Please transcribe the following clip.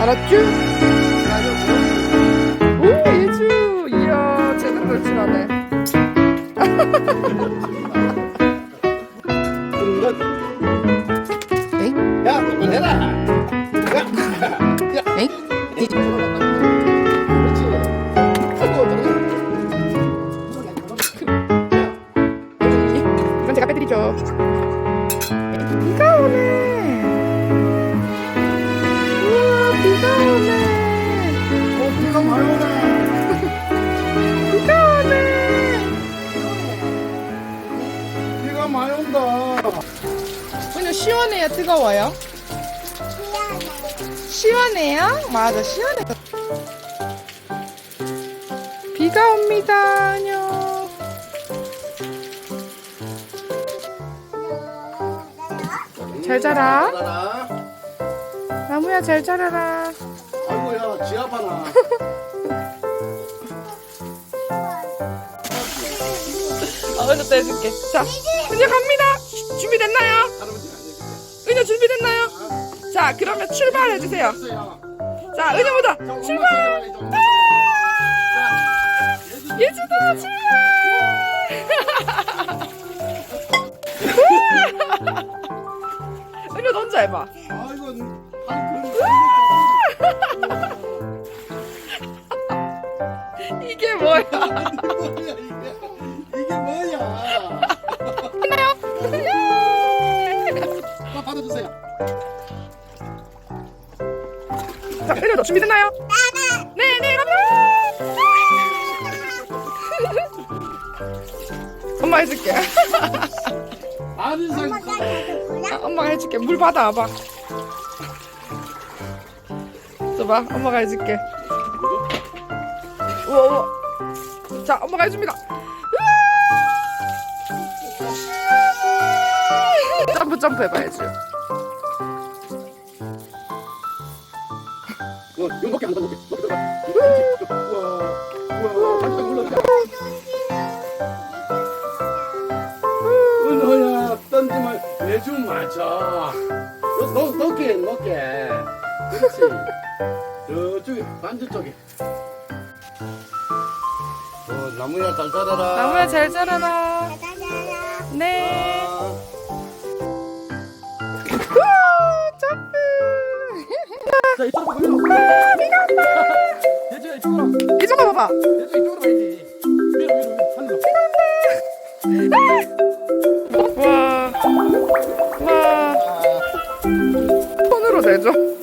알았쥬? 오 예주. 이야 제대로 널찍하네. 오늘 시원해요, 뜨거워요? 시원해요? 맞아, 시원해. 비가 옵니다, 안녕. 잘 자라. 나무야, 잘 자라라. 아이고야, 지 아파나. 어, 또 해줄게. 자, 은효 갑니다. 준비됐나요? 은효 준비됐나요? 자, 그러면 출발해 주세요. 됐어요. 자, 엄마 출발! 자, 예주도 출발! 은효 너 혼자 해봐. 이게 뭐야? 준비됐나요? 네, 네, 갑니다! 엄마 해줄게. 많은 상. 아, 엄마가 해줄게. 물 받아와봐. 줘봐. 엄마가 해줄게. 우와, 우와. 자, 엄마가 해줍니다. 점프, 점프 해봐야지. 어, 이거 먹게 안 먹게. 먹게 들어가. 우와, 우와, 깜짝 놀랐다. 은호야, 던지면 내좀 맞아. 너, 너, 넣게, 넣게. 그렇지. 저쪽에, 반대쪽에. 어, 나무야, 잘 자라라. 나무야, 잘 자라라. 네. 하늘로. 와. 와. 손으로 내줘.